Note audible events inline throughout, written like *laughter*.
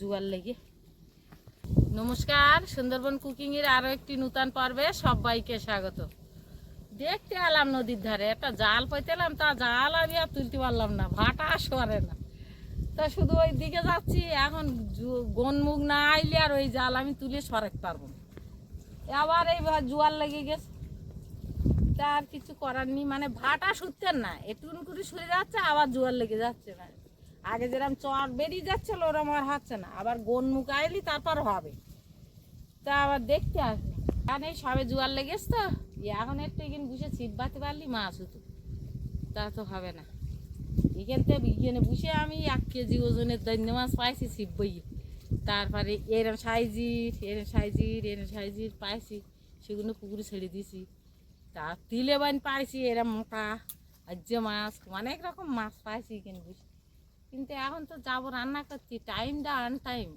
জুয়ার লেগে। নমস্কার, সুন্দরবন কুকিং এর আরও একটি নূতন পর্বে সবাইকে স্বাগত। দেখতে এলাম নদীর ধারে, একটা জাল পাইতেলাম, তা জাল আমি আর তুলতে পারলাম না, ভাটা সরে না। তা শুধু ওই দিকে যাচ্ছি, এখন গনমুখ না আইলে আর ওই জাল আমি তুলে সরাতে পারব না। আবার এই জোয়ার লেগে গেছে। তা আর কিছু করার নেই। মানে ভাটা শুতেন না। একটুকুন করে শুয়ে যাচ্ছে, আবার জোয়ার লেগে যাচ্ছে না। আগে যেরকম চর বেরিয়ে যাচ্ছিল, ওরম আর হচ্ছে না। আবার গন মুখ আইলি তারপর হবে। তা আবার দেখতে আসবে। কারণ এই সবে জোয়ার লেগেছে তো। এখন একটু এখানে বসে ছিপ বাতে পারলি, মাছ হতো। তা তো হবে না। এখান থেকে এখানে বসে আমি এক কেজি ওজনের দৈন্য মাছ পাইছি ছিপ বইয়ে। তারপরে এরম সাইজির এরম সাইজির এরম সাইজির পাইছি। সেগুলো পুকুরে ছেড়ে দিয়েছি। তা তিলে বান পাইছি এরম মোটা যে মাছ অনেক রকম মাছ পাইছি বসে কিন্তু এখন তো যাব রান্না করছি টাইমটা আন টাইম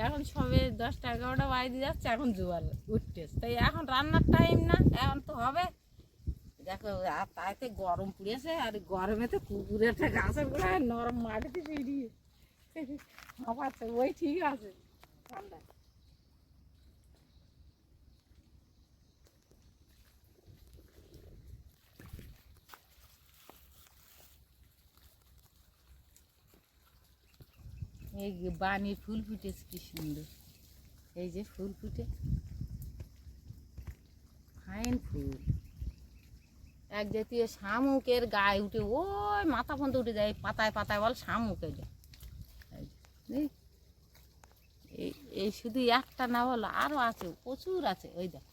এখন সবে দশটা এগারোটা বাজে যাচ্ছে এখন জোয়ার উঠতেছে তাই এখন রান্নার টাইম না এখন তো হবে দেখো আর তাইতে গরম পুড়েছে আর গরমেতে কুকুরের একটা গাছের গোড়ায় নরম মাটিতে বেরিয়ে হাঁপাচ্ছে ওই ঠিক আছে ঠান্ডা এই বানির ফুল ফুটেছে কি সুন্দর। এই যে ফুল ফুটে। ফাইন ফুল। এক জাতীয় শামুকের গায়ে উঠে, ওই মাথা পর্যন্ত উঠে যায়, পাতায় পাতায় বল শামুক এটা। এই এই শুধু একটা না বলো আরও আছে, প্রচুর আছে। ওই দেখ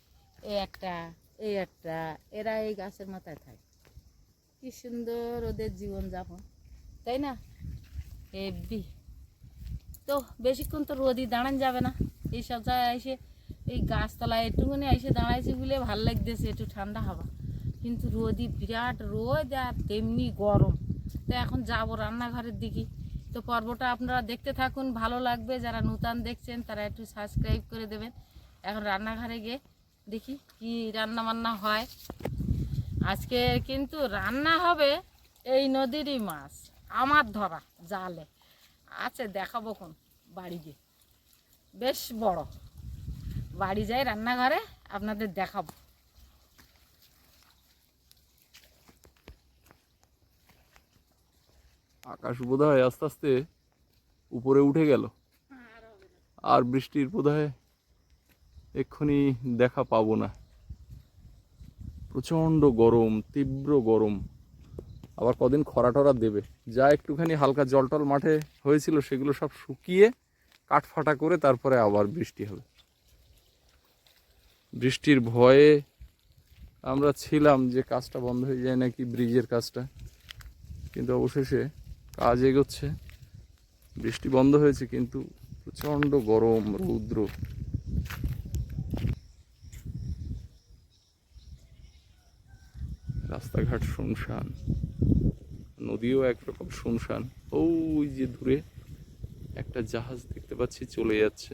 এই একটা এই একটা, এরা এই গাছের মাথায় থাকে। কি সুন্দর ওদের জীবনযাপন, তাই না? হেব্বি তো বেশিক্ষণ তো রোদই দাঁড়ান যাবে না। এইসব জায়গায় এসে এই গাছতলায় একটুখানি এসে দাঁড়াইছি বলে ভালো লাগতেছে, একটু ঠান্ডা হাওয়া। কিন্তু রোদই বিরাট রোদ আর তেমনি গরম। তো এখন যাব রান্নাঘরের দিকে। তো পর্বটা আপনারা দেখতে থাকুন, ভালো লাগবে। যারা নূতন দেখছেন, তারা একটু সাবস্ক্রাইব করে দেবেন। এখন রান্নাঘরে গিয়ে দেখি কি রান্না বান্না হয়। আজকে কিন্তু রান্না হবে এই নদীরই মাছ, আমার ধরা, জালে। আছে, দেখাবো কোন। বাড়ি গিয়ে বেশ বড়। বাড়ি যাই রান্নাঘরে আপনাদের দেখাবো। আকাশ বোধ হয় আস্তে আস্তে উপরে উঠে গেল। আর বৃষ্টির বোধ হয় এক্ষুনি দেখা পাবো না। প্রচণ্ড গরম, তীব্র গরম। আবার কদিন খরা টরা দেবে। যা একটুখানি হালকা জল টল মাঠে হয়েছিল সেগুলো সব শুকিয়ে কাঠফাটা করে তারপরে আবার বৃষ্টি হবে। বৃষ্টির ভয়ে আমরা ছিলাম যে কাজটা বন্ধ হয়ে যায় নাকি ব্রিজের কাজটা, কিন্তু অবশেষে কাজ এগোচ্ছে। বৃষ্টি বন্ধ হয়েছে, কিন্তু প্রচণ্ড গরম, রৌদ্র। রাস্তাঘাট শুনশান, নদীও একরকম শুনশান। ওই যে দূরে একটা জাহাজ দেখতে পাচ্ছি, চলে যাচ্ছে।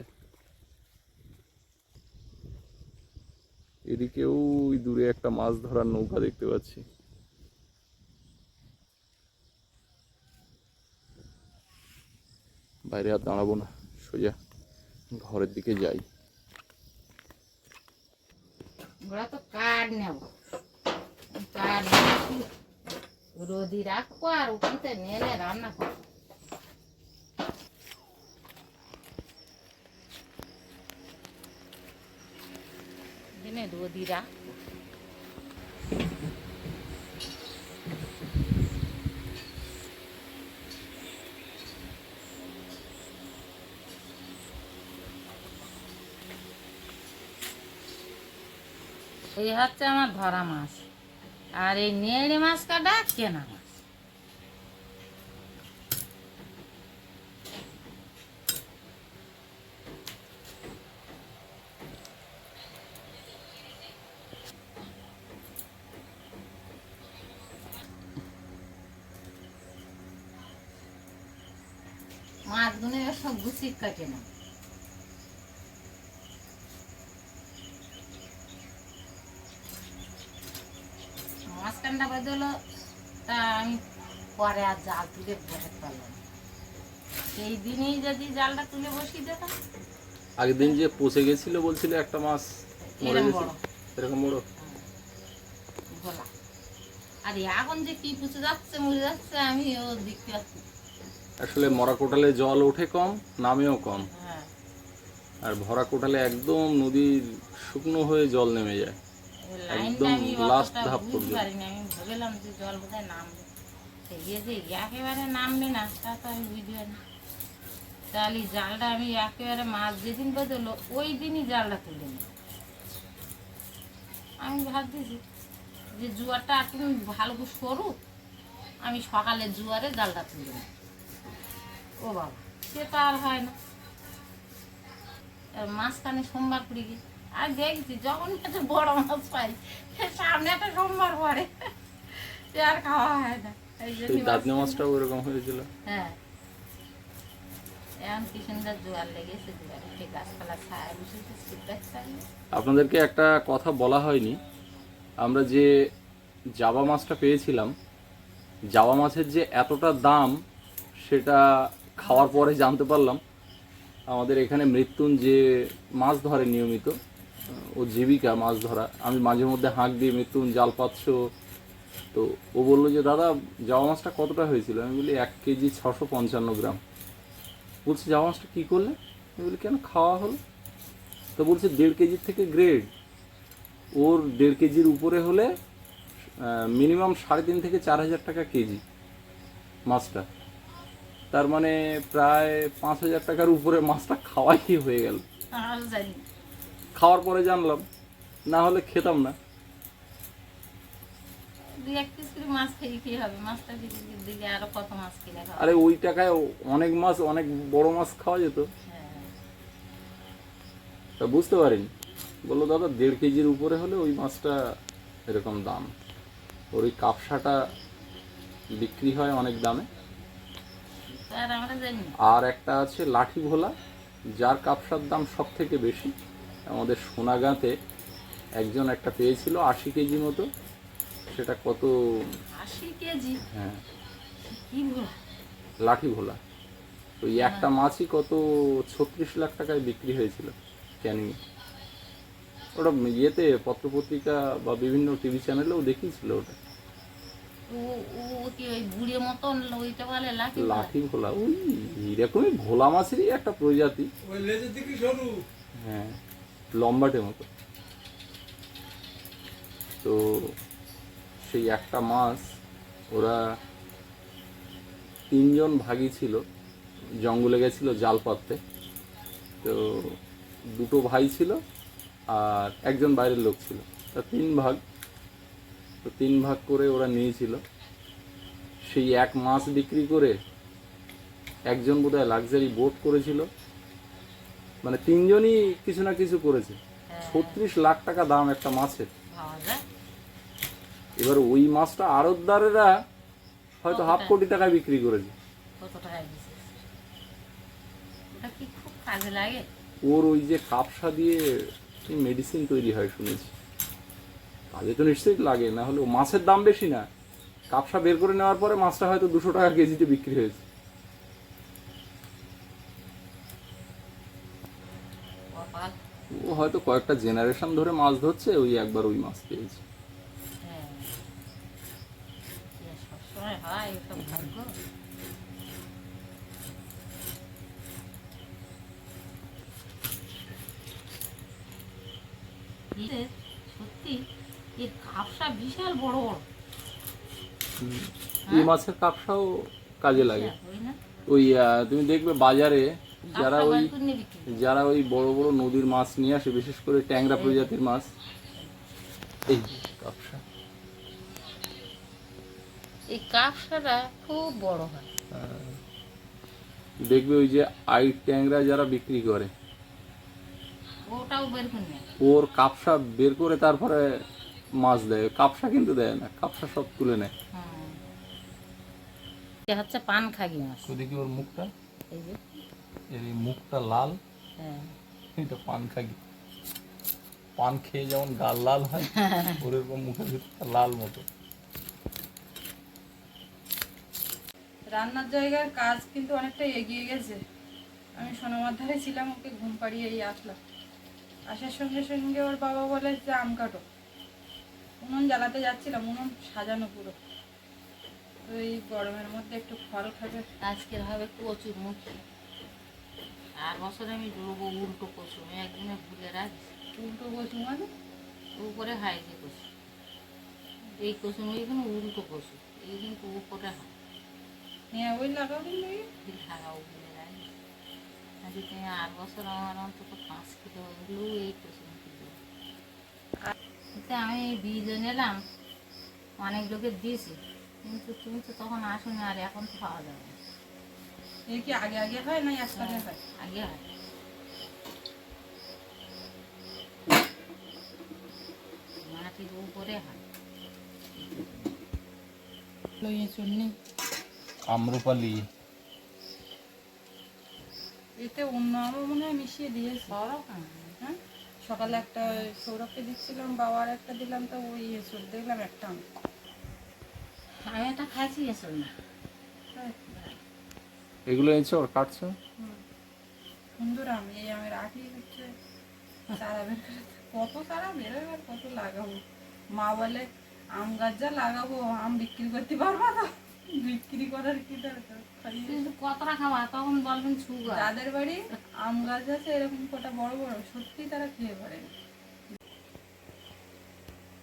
এদিকে ওই দূরে একটা মাছ ধরার নৌকা দেখতে পাচ্ছি। বাইরে আর দাঁড়াবো না, সোজা ঘরের দিকে যাই। রোদি রাখব আর ওখানতে নেলে রান্না করব। রাখব এই হচ্ছে আমার ধরা মাছ। আর এই নেড়ে মাছ কাটা কেনা মাছ মাছগুলো এবার সব গুছিয়ে কাটে না। মাঝখানটা বেঁধে হলো তা আমি পরে আর জাল তুলে বসাতে পারলাম সেই দিনই যদি জালটা তুলে বসিয়ে দিতাম আগের দিন যে পচে গেছিল বলছিল একটা মাছ মরে গেছে বড়। এরকম বড়? গোলা। আর এখন যে কি পুষে যাচ্ছে মরে যাচ্ছে আমি ও দেখতে পাচ্ছি। আসলে মরা কোটালে জল ওঠে কম নামেও কম। হ্যাঁ। আর ভরা কোটালে একদম নদীর শুকনো হয়ে জল নেমে যায়। একদম অতটা ধাপ পর্যন্ত। আমি ভাবলাম যে জল বোধহয় নামবে। ইয়ে যে একেবারে নামবে না তা তো আমি বুঝতে পারি তাহলে জালটা আমি একেবারে মাছ যেদিন বদলো ওই দিনই জালটা তুলে নিই। আমি ভাবতেছি যে জুয়ারটা একটু ভালো সরু আমি সকালে জুয়ারে জালটা তুলে নিই। ও বাবা সে তো আর হয় না। মাঝখানে সোমবার পড়ে গিয়ে আর দেখছি যখন একটা বড় মাছ পাই সামনে একটা সোমবার পরে। আর খাওয়া হয় না। দাদনে মাছটাও ওরকম হয়েছিল। হ্যাঁ। আপনাদেরকে একটা কথা বলা হয়নি। আমরা যে জাবা মাছটা পেয়েছিলাম জাবা মাছের যে এতটা দাম সেটা খাওয়ার পরে জানতে পারলাম, আমাদের এখানে মৃত্যুন যে মাছ ধরে নিয়মিত, ও জীবিকা মাছ ধরা, আমি মাঝে মধ্যে হাঁক দিয়ে মৃত্যুন জাল পাচ্ছ। তো ও বলল যে, দাদা জাবা মাছটা কতটা হয়েছিল? আমি বলি, এক কেজি ছশো পঞ্চান্ন গ্রাম। বলছি জাবা মাছটা কী করলে? আমি বলি, কেন, খাওয়া হলো। তো বলছে, দেড় কেজির থেকে গ্রেড। ওর দেড় কেজির উপরে হলে মিনিমাম সাড়ে তিন থেকে চার হাজার টাকা কেজি মাছটা। তার মানে প্রায় পাঁচ হাজার টাকার উপরে মাছটা খাওয়াই হয়ে গেল। খাওয়ার পরে জানলাম না হলে খেতাম না। আরও ওই টাকায় অনেক মাছ অনেক বড় মাছ খাওয়া যেত। হ্যাঁ। তা বুঝতে পারিনি। বলল দাদা দেড় কেজির উপরে হলে ওই মাছটা এরকম দাম। ওর ওই কাপসাটা বিক্রি হয় অনেক দামে। আর একটা আছে লাঠি ভোলা যার কাপসার দাম সব থেকে বেশি। আমাদের সোনাগাঁতে একজন একটা পেয়েছিল আশি কেজি মতো। সেটা কত? আশি কেজি? হ্যাঁ। লাঠি ভোলা। ওই একটা মাছই কত? ছত্রিশ লাখ টাকায় বিক্রি হয়েছিল ক্যানিং ওটা ইয়েতে পত্রপত্রিকা বা বিভিন্ন টিভি চ্যানেলেও দেখিয়েছিল ওটা। ওই মতন ওইটা বলে লাঠি? লাঠি ভোলা ওই এরকমই ভোলা মাছেরই একটা প্রজাতি। ওই লেজের দিকে সরু। হ্যাঁ লম্বাটে মতো। তো সেই একটা মাছ ওরা তিনজন ভাগী ছিল জঙ্গলে গেছিল জাল পাততে তো দুটো ভাই ছিল আর একজন বাইরের লোক ছিল। তা তিন ভাগ। তো তিন ভাগ করে ওরা নিয়েছিল। সেই এক মাছ বিক্রি করে একজন বোধহয় লাক্সারি বোট করেছিল। মানে তিনজনই কিছু না কিছু করেছে। হ্যাঁ, ছত্রিশ লাখ টাকা দাম একটা মাছের। এবার ওই মাছটা আড়তদারেরা হয়তো হাফ কোটি টাকায় বিক্রি করেছে। লাগে? ওর ওই যে কাপসা দিয়ে মেডিসিন তৈরি হয় শুনেছি। কাজে তো নিশ্চয়ই লাগে না হলে মাছের দাম বেশি না। কাপসা বের করে নেওয়ার পরে মাছটা হয়তো দুশো টাকা কেজিতে বিক্রি হয়েছে। ও হয়তো কয়েকটা জেনারেশন ধরে মাছ ধরছে ওই একবার ওই মাছ পেয়েছে। হ্যাঁ সত্যি? এর কাপসা বিশাল বড় বড়। এই মাছের কাপসাও কাজে লাগে। ওই তুমি দেখবে বাজারে যারা ওই। যারা ওই বড় বড় নদীর মাছ নিয়ে আসে বিশেষ করে ট্যাংরা প্রজাতির মাছ এই কাপসা। এই কাপসাটা খুব বড় হয়। দেখবে ওই যে আই ট্যাংরা যারা বিক্রি করে ওটাও বের করে ওর কাপসা বের করে তারপরে মাছ দেয় কাপসা কিন্তু দেয় না কাপসা সব তুলে নেয়। এটা হচ্ছে পান খাগি মাছ। ওদিকে ওর মুখটা। এই মুখটা লাল। হ্যাঁ। এটা পান খাগি। পান খেয়ে যেমন গাল লাল হয় *laughs* ওর এরকম মুখের ভিতরটা লাল মতো। রান্নার জায়গার কাজ কিন্তু অনেকটা এগিয়ে গেছে। আমি সোনামার ধারে ছিলাম ওকে ঘুম পাড়িয়ে এই আসলাম। আসার সঙ্গে সঙ্গে ওর বাবা বলে যে আম কাটো। উনুন জ্বালাতে যাচ্ছিলাম উনুন সাজানো পুরো। তো এই গরমের মধ্যে একটু ফল খাবে। আজকের হবে কচুর মুখি। আর বছর আমি ডুবো উল্টো কচু আমি একদিনে ভুলে রাখছি উল্টো বসু মানে? উপরে হাই যে কচু। এই কচু মুখি কিন্তু উল্টো কচু এই কিন্তু উপরে হয়। হ্যাঁ ওই লাগাবি নাকি লাগাও বলে রাখছি আজকে আর বছর আমার অন্তত পাঁচ কিলো এই কচু এতে আমি বীজ নিলাম। অনেক লোকে দিয়েছি। কিন্তু তুমি তো তখন আসুনি আর এখন তো পাওয়া যাবে এই কি আগে আগে হয় না একসাথে হয় আগে হয়। মাটির উপরে হয়। এতে অন্য আমও মনে হয় মিশিয়ে দিয়েছে। সকালে একটা সৌরভকে দিচ্ছিলাম বাবার একটা দিলাম তো ওই এসে দেখলাম একটা আম। আমি এটা খাইছি এসব না। এগুলো এনেছো আর কাটছো? সুন্দর আম এই আমের আটি হচ্ছে। চারা বের কত চারা বেরোয় আর কত লাগাবো। মা বলে আম গাছ যা লাগাবো আম বিক্রি করতে পারব না। বিক্রি করার কি দরকার? কতটা খাওয়া তখন বলবেন সুগার যাদের বাড়ি আম গাছ আছে এরকম কটা বড় বড় সত্যি তারা খেয়ে পারে।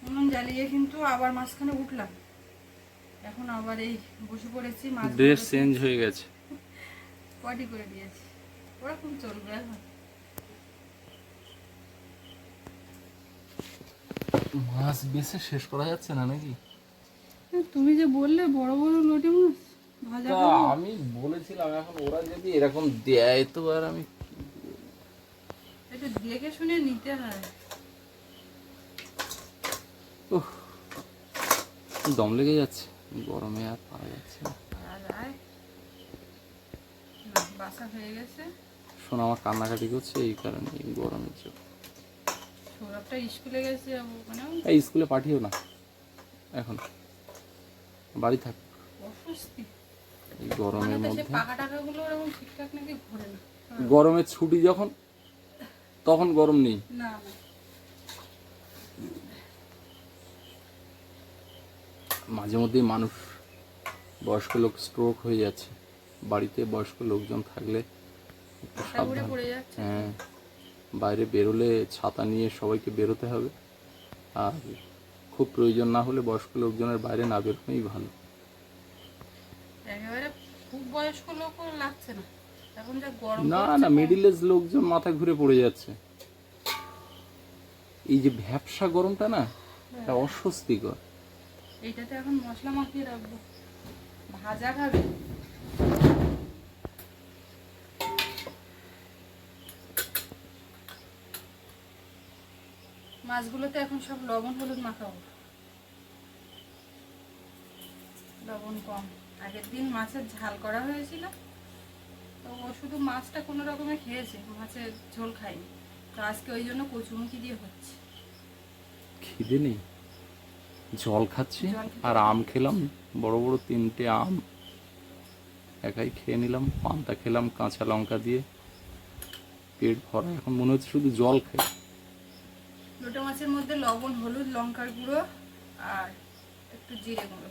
উনুন জ্বালিয়ে কিন্তু আবার মাঝখানে উঠলাম। এখন আবার এই বসে পড়েছি মাছ ড্রেস চেঞ্জ হয়ে গেছে। পটি করে দিয়েছি? ওরকম চলবে এখন। মাছ বেছে শেষ করা যাচ্ছে না নাকি? তুমি যে বললে বড় বড় লোটে মাছ আমি বলেছিলাম এখন ওরা যদি এরকম দেয় তো আর আমি একটু দেখে শুনে নিতে হয়। দম লেগে যাচ্ছে গরমে আর পারা যাচ্ছে না। হয়ে গেছে। শোনো আমার কান্নাকাটি করছে এই কারণে গরমের জন্য। সৌরভটা স্কুলে গেছে এই স্কুলে পাঠিও না এখন। বাড়ি থাক। অস্বস্তি। এই গরমের মানে মধ্যে। না? গরমের ছুটি যখন তখন গরম নেই। মাঝে মধ্যেই মানুষ বয়স্ক লোক স্ট্রোক হয়ে যাচ্ছে। বাড়িতে বয়স্ক লোকজন থাকলে সাবধান। হ্যাঁ বাইরে বেরোলে ছাতা নিয়ে সবাইকে বেরোতে হবে। আর খুব প্রয়োজন না হলে বয়স্ক লোকজনের বাইরে না বেরোনোই ভালো। একেবারে খুব বয়স্ক লোকও লাগছে না। এখন যা গরম না না মিডিল এজ লোকজন মাথা ঘুরে পড়ে যাচ্ছে। এই যে ভ্যাবসা গরমটা না এটা অস্বস্তিকর। এইটাতে এখন মশলা মাখিয়ে রাখব। ভাজা খাবে। মাছগুলোতে এখন সব লবণ হলুদ মাখাবো। লবণ কম। আগের দিন মাছের ঝাল করা হয়েছিল। তো ও শুধু মাছটা কোনো রকমে খেয়েছে মাছের ঝোল খায়নি। তো আজকে ওই জন্য কচুমুখি দিয়ে হচ্ছে। খিদে নেই? জল খাচ্ছি আর আম খেলাম বড় বড় তিনটে আম। একাই খেয়ে নিলাম পান্তা খেলাম কাঁচা লঙ্কা দিয়ে। পেট ভরা এখন মনে হচ্ছে শুধু জল খাই। লোটা মাছের মধ্যে লবণ হলুদ লঙ্কার গুঁড়ো আর একটু জিরে গুঁড়ো।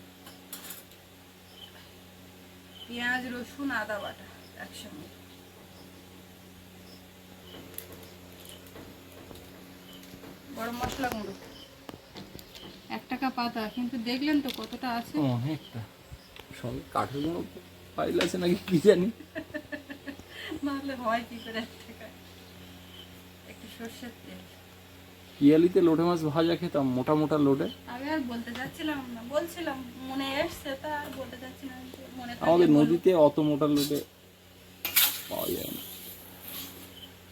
পেঁয়াজ রসুন আদা বাটা একসঙ্গে। গরম মশলা গুঁড়ো। এক টাকা পাতা কিন্তু দেখলেন তো কতটা আছে? অনেকটা সঙ্গে কাঠের কোনো ফাইল আছে নাকি কি জানি? *laughs* নাহলে হয় কি করে এক টাকায়? একটু সর্ষের তেল। পিয়ালিতে লোটে মাছ ভাজা খেতাম মোটা মোটা লোটে। আমি আর বলতে চাচ্ছিলাম না বলছিলাম মনে এসছে তা আর বলতে না মনে আমাদের নদীতে অত মোটা লোটে পাওয়া যায় না।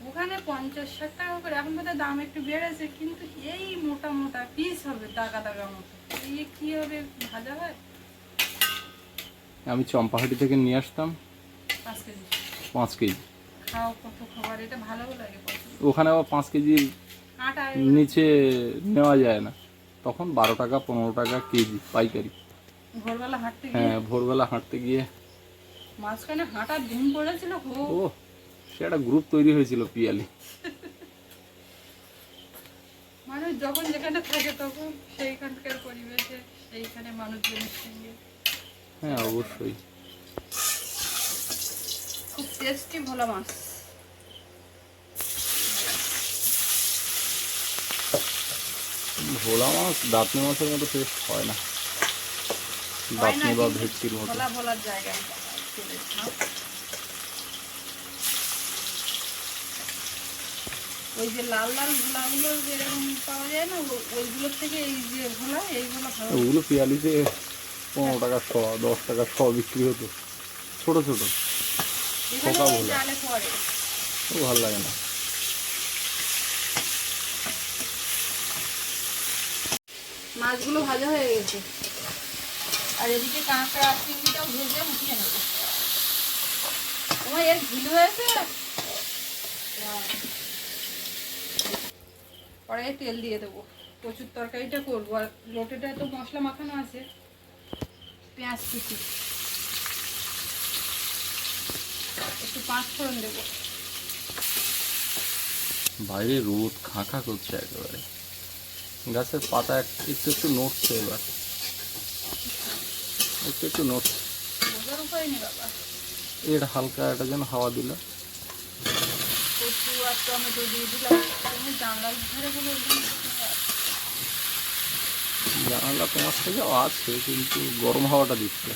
ওখানে পঞ্চাশ ষাট টাকা করে এখন বোধহয় দাম একটু বেড়েছে কিন্তু এই মোটা মোটা পিস হবে দাগা দাগা মতো। এই কি হবে ভাজা হয়? আমি চম্পাহাটি থেকে নিয়ে আসতাম পাঁচ কেজি। পাঁচ কেজি। খাও কত খাবার এটা ভালোও লাগে ওখানে আবার পাঁচ কেজির আটা নিচে নেওয়া যায় না। তখন বারো টাকা পনেরো টাকা কেজি পাইকারি। ভোরবেলা হাঁটতে গিয়ে? হ্যাঁ ভোরবেলা হাঁটতে গিয়ে। মাঝখানে হাঁটা ধুম পড়েছিল ও সে একটা গ্রুপ তৈরি হয়েছিল পিয়ালি। মানুষ যখন যেখানে থাকে তখন সেইখানকার পরিবেশে সেইখানে মানুষজনের সঙ্গে হ্যাঁ অবশ্যই। খুব টেস্টি ভোলা মাছ। ভোলা মাছ দাঁতনি মাছের মতো টেস্ট হয় না। দাঁতনি বা ভেটকির মতো। ওই যে লাল লাল ভোলাগুলো যেরকম পাওয়া যায় না ওইগুলোর থেকে এই যে ভোলা এই ভোলা। ওগুলো পিয়ালিতে পনেরো টাকা শ দশ টাকা শ বিক্রি হতো। ছোট ছোট। এখানে পোকা ওই ভোলা। ও ভালো লাগে না। মাছগুলো ভাজা হয়ে গেছে। আর এদিকে কাঁকড়া চিংড়িটাও ভেজে উঠিয়ে নেব। তোমার এর ঝিল হয়েছে। কড়াইয়ে তেল দিয়ে দেবো। প্রচুর তরকারিটা করব। আর লোটেটা তো মশলা মাখানো আছে। পেঁয়াজ কুচি। একটু পাঁচ ফোড়ন দেবো। বাইরে রোদ, খাঁখা করছে একেবারে। গাছের পাতা এক- একটু একটু নড়ছে এবার। একটু একটু নড়ছে বোঝার উপায় নেই বাবা। এর হালকা একটা যেন হাওয়া দিল। কচু আর টমেটো দিয়ে দিলাম। তুমি জানলার ধারে বলে জানালা তোমার থেকেও আছে কিন্তু গরম হাওয়াটা দিচ্ছে।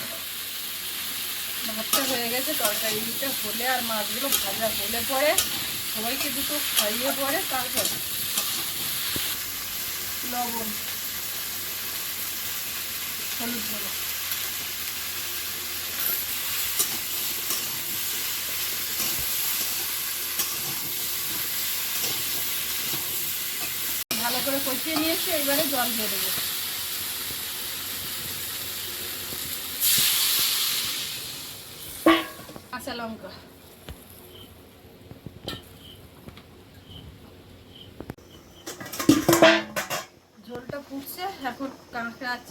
ভাতটা হয়ে গেছে তরকারিটা হলে আর মাছগুলো ভাজা হলে পরে সবাইকে দুটো খাইয়ে পরে তারপর। লবণ। হলুদ গুঁড়ো ভালো করে কষিয়ে নিয়েছি এবারে জল দিয়ে দেবো। কাঁচা লঙ্কা।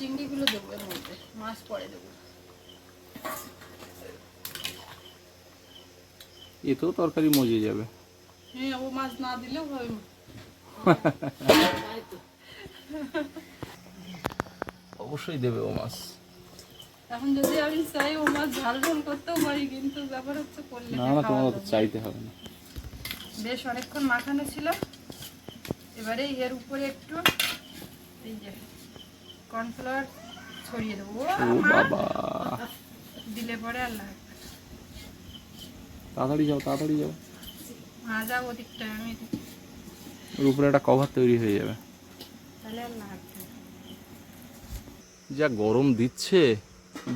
চিংড়িগুলো দেবো এর মধ্যে মাছ পরে দেবো। এতেও তরকারি মজে যাবে। হ্যাঁ ও মাছ না দিলেও হয় তো অবশ্যই দেবে ও মাছ। এখন যদি আমি চাই ও মাছ ঝাল ঝাল করতেও পারি কিন্তু ব্যাপার হচ্ছে করলে না না তোমার তো চাইতে হবে না। বেশ অনেকক্ষণ মাখানো ছিল। এবারে এর উপরে একটু এই যে কর্নফ্লাওয়ার ছড়িয়ে দেবো। ও বাবা। দিলে পরে আর লাগবে তাড়াতাড়ি যাও তাড়াতাড়ি যাও। ভাজা ওদিকটা আমি ওর উপরে একটা কভার তৈরি হয়ে যাবে। তাহলে আর লাগবে যা গরম দিচ্ছে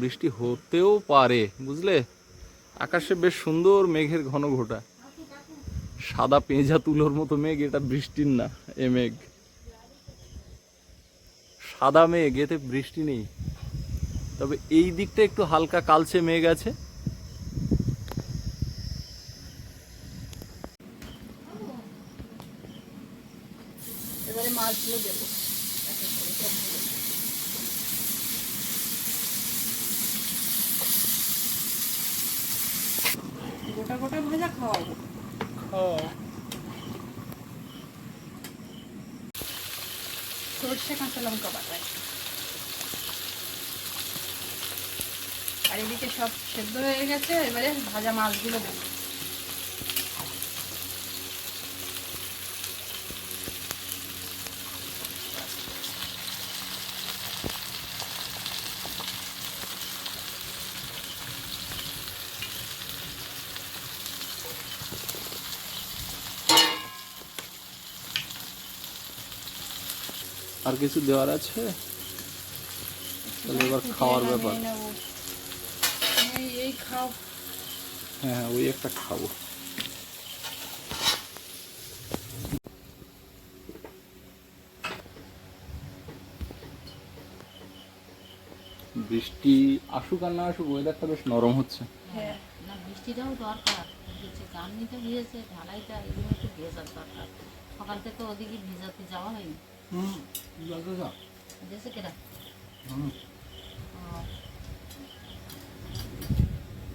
বৃষ্টি হতেও পারে বুঝলে? আকাশে বেশ সুন্দর মেঘের ঘন ঘোটা। সাদা পেঁজা তুলোর মতো মেঘ এটা বৃষ্টির না এ মেঘ। সাদা মেঘ এতে বৃষ্টি নেই। তবে এই দিকটা একটু হালকা কালচে মেঘ আছে। এবারে মাছগুলো দেবো। গোটা গোটা ভাজা খাওয়াবো। সর্ষে কাঁচা লঙ্কা বাটা আর এদিকে সব সেদ্ধ হয়ে গেছে এবারে ভাজা মাছগুলো দেবো। আর কিছু দেওয়ার আছে? তাহলে এবার খাওয়ার ব্যাপার। হ্যাঁ ওই একটা খাব। বৃষ্টি আসুক আর না আসুক ওয়েদারটা বেশ নরম হচ্ছে। হ্যাঁ। না বৃষ্টিটাও দরকার। ভিজেছে ঢালাইটা এগুলো একটু ভেজার দরকার। সকাল থেকে ওদিকে ভিজাতে যাওয়া হয়নি। দেশে কেরা ও,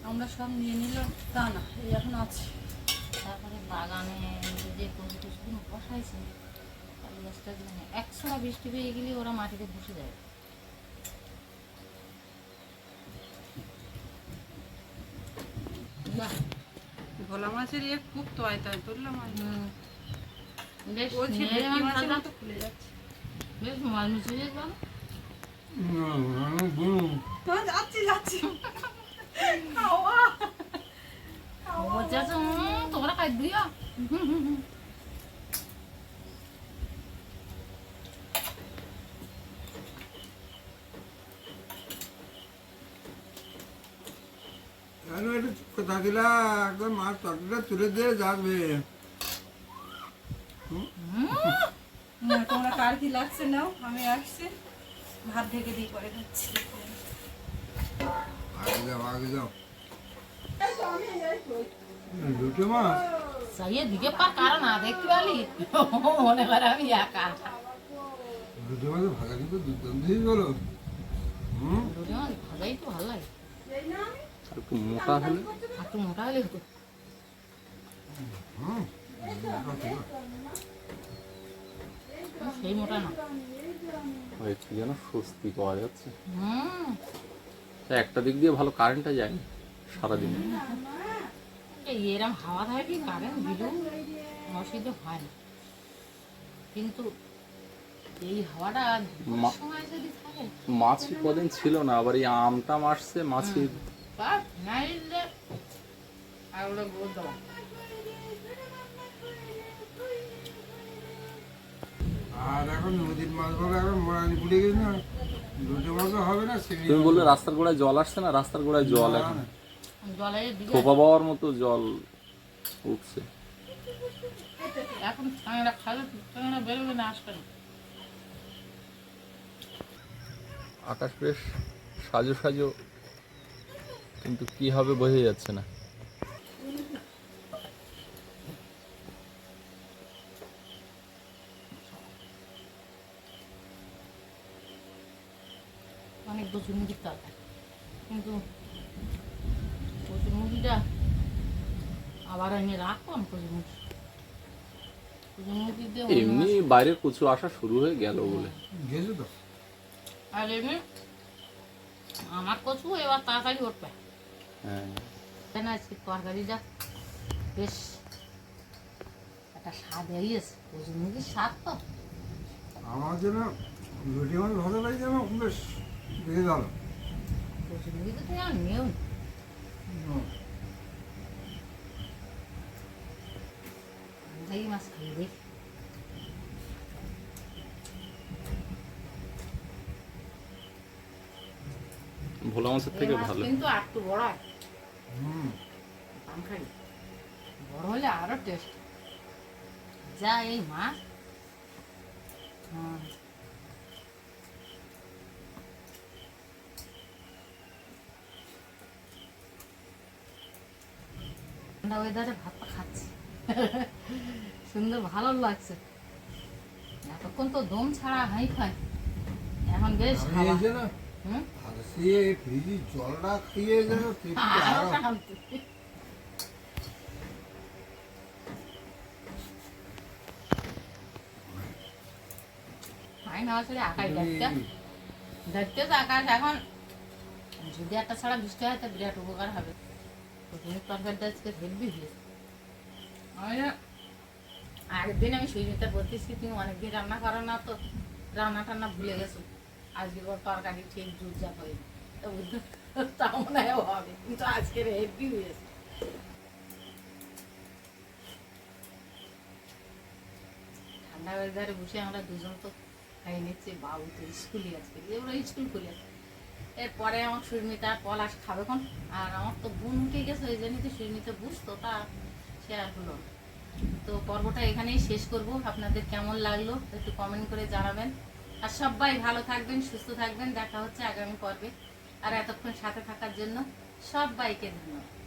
আমরা আমরা সব নিয়ে নিলাম তা না এই এখন আছে তারপরে বাগানে যে কচু টুসগুলো বসাইছে আলু গাছটা মানে একসময় বৃষ্টি পেয়ে গেলে ওরা মাটিতে বসে যায় বাহ ভোলা মাছের ইয়ে খুব তুললাম আর হুম। বেশ বলছি নিয়ে ভেটকি যেমন মাছের ভাজা, মতো খুলে যাচ্ছে বেশ মলমিশে যায় বলো তো যাচ্ছি যাচ্ছি বলছে আছে, "উম, তোমরা খাই দিও কেন একটু কথা দিলা একদম মাছ তরকারিটা তুলে দিয়ে যাবে না, তোমরা কার কি লাগছে নাও আমি আসছি। ভাত ঢেকে দিয়ে পরে খাচ্ছি। আগে যাও আগে যাও। দুটো মাছ সাইয়ে দিকে পা কারণ না দেখতে পারলি মনে করে আমি একা। দুটো মাছ ভাজা কিন্তু দুর্দান্তই বলো হুম? রুটি মাছ ভাজাই তো ভালো লাগে। আর একটু মোটা হলে। আর একটু মোটা হলে হতো। হুম সেই মোটা না। একটু যেন স্বস্তি পাওয়া যাচ্ছে। হুম। একটা দিক দিয়ে ভালো কারেন্টটা যায় সারাদিন। এই এরম হাওয়া থাকে কারেন্ট দিলেও অসুবিধা হয় না। কিন্তু এই হাওয়াটা সময় যদি থাকে। মাছি কদিন ছিল না আবার এই আমটা আসছে মাছি আর আর এখন নদীর মাছ বলে এখন মোড়ানি পুড়ে গেছে না। দুটো মাছও হবে না তুমি বললে রাস্তার গোড়ায় জল আসছে না? রাস্তার গোড়ায় জল এখন? থোপা পাওয়ার মতো জল উঠছে। এখন ঠান্ডা খালে ঠান্ডা বেরোবে না আসবে না। আকাশ বেশ সাজো সাজো কিন্তু কি হবে বোঝা যাচ্ছে না। অনেক কচুর মুখির তরকারি কিন্তু কচুর মুখিটা আবার এনে রাখলাম দিয়ে অন্য এমনি বাইরের কচু আসা শুরু হয়ে গেল বলে। আর এমনি আমার কচু এবার তাড়াতাড়ি উঠবে। হ্যাঁ। আজকে তরকারিটা বেশ একটা স্বাদ এগিয়েছে কচুর মুখির স্বাদ তো। আমার জন্য রুটি মাছ ভালো লাগে যেন বেশ বেশি কচুর মুখি তো নেও মাছ খাই দেখি ভোলা মাছের থেকে ভালো কিন্তু আর একটু বড় হয় হুম বড় হলে আরও টেস্ট যা এই মাছ হুম। ঠান্ডা ওয়েদারে ভাতটা খাচ্ছি। সুন্দর ভালো লাগছে। এতক্ষণ তো দম ছাড়া হাই খাই এখন বেশ জলটা খেয়ে যেন আসলে দেখতে। দেখতে তো আকাশ এখন যদি একটা ছাড়া বৃষ্টি হয় তো বিরাট উপকার হবে। তুমি তরকারিটা আজকে হেলবি আগের দিন আমি সুইমিতা বলতেছি তুমি অনেকদিন রান্না করো না তো রান্না টান্না ভুলে গেছো। আজকে ওর তরকারি ঠিক জুট যা হয়নি তো তাও মনে হয় হবে কিন্তু আজকের হয়েছে। ঠান্ডা ওয়েদারে বসে আমরা দুজন তো খাই নিচ্ছি বাবু তো স্কুলে আজকে। ওরা স্কুল খুলে। এরপরে আমার সুস্মিতা পলাশ খাবে কোন আর আমার তো বোন উঠে গেছে, ওই জন্যই তো সুস্মিতা বুঝতো, তা সে আর হলো তো পর্বটা এখানেই শেষ করব। আপনাদের কেমন লাগল একটু কমেন্ট করে জানাবেন। আর সবাই ভালো থাকবেন, সুস্থ থাকবেন। দেখা হচ্ছে আগামী পর্বে। আর এতক্ষণ সাথে থাকার জন্য সবাইকে ধন্যবাদ।